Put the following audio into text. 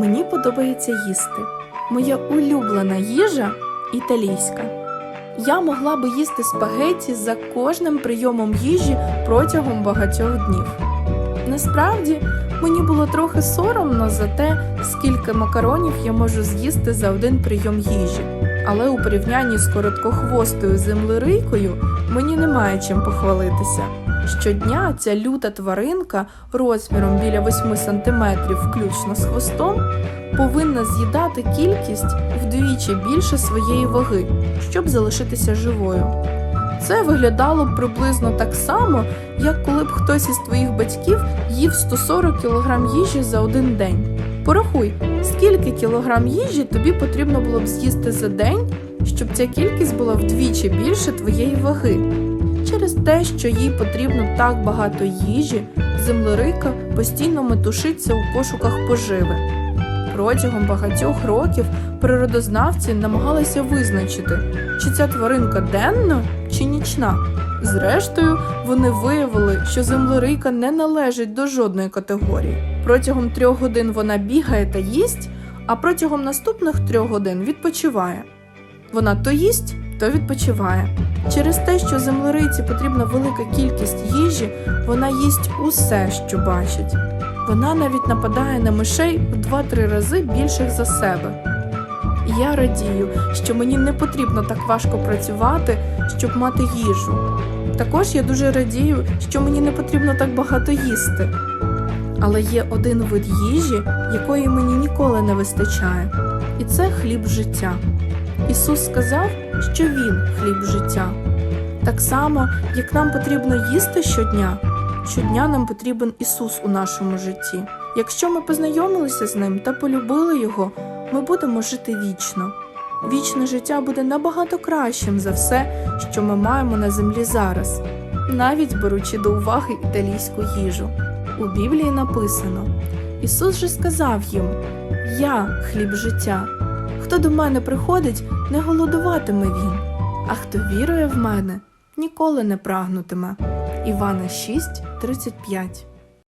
Мені подобається їсти. Моя улюблена їжа італійська. Я могла би їсти спагетті за кожним прийомом їжі протягом багатьох днів. Насправді, мені було трохи соромно за те, скільки макаронів я можу з'їсти за один прийом їжі. Але у порівнянні з короткохвостою землерийкою мені немає чим похвалитися. Щодня ця люта тваринка розміром біля 8 см, включно з хвостом, повинна з'їдати кількість вдвічі більше своєї ваги, щоб залишитися живою. Це виглядало б приблизно так само, як коли б хтось із твоїх батьків їв 140 кг їжі за один день. Порахуй, скільки кілограм їжі тобі потрібно було б з'їсти за день, щоб ця кількість була вдвічі більше твоєї ваги. Через те, що їй потрібно так багато їжі, землерика постійно метушиться у пошуках поживи. Протягом багатьох років природознавці намагалися визначити, чи ця тваринка денна чи нічна. Зрештою, вони виявили, що землерийка не належить до жодної категорії. Протягом трьох годин вона бігає та їсть, а протягом наступних трьох годин відпочиває. Вона то їсть, то відпочиває. Через те, що землерийці потрібна велика кількість їжі, вона їсть усе, що бачить. Вона навіть нападає на мишей в 2-3 рази більших за себе. І Я радію, що мені не потрібно так важко працювати, щоб мати їжу. Також я дуже радію, що мені не потрібно так багато їсти. Але є один вид їжі, якої мені ніколи не вистачає, і це хліб життя. Ісус сказав, що Він хліб життя. Так само, як нам потрібно їсти щодня, щодня нам потрібен Ісус у нашому житті. Якщо ми познайомилися з ним та полюбили Його, ми будемо жити вічно. Вічне життя буде набагато кращим за все, що ми маємо на землі зараз, навіть беручи до уваги італійську їжу. У Біблії написано: Ісус же сказав їм: Я хліб життя. Хто до мене приходить, не голодуватиме він, а хто вірує в мене, ніколи не прагнутиме. Івана 6, 35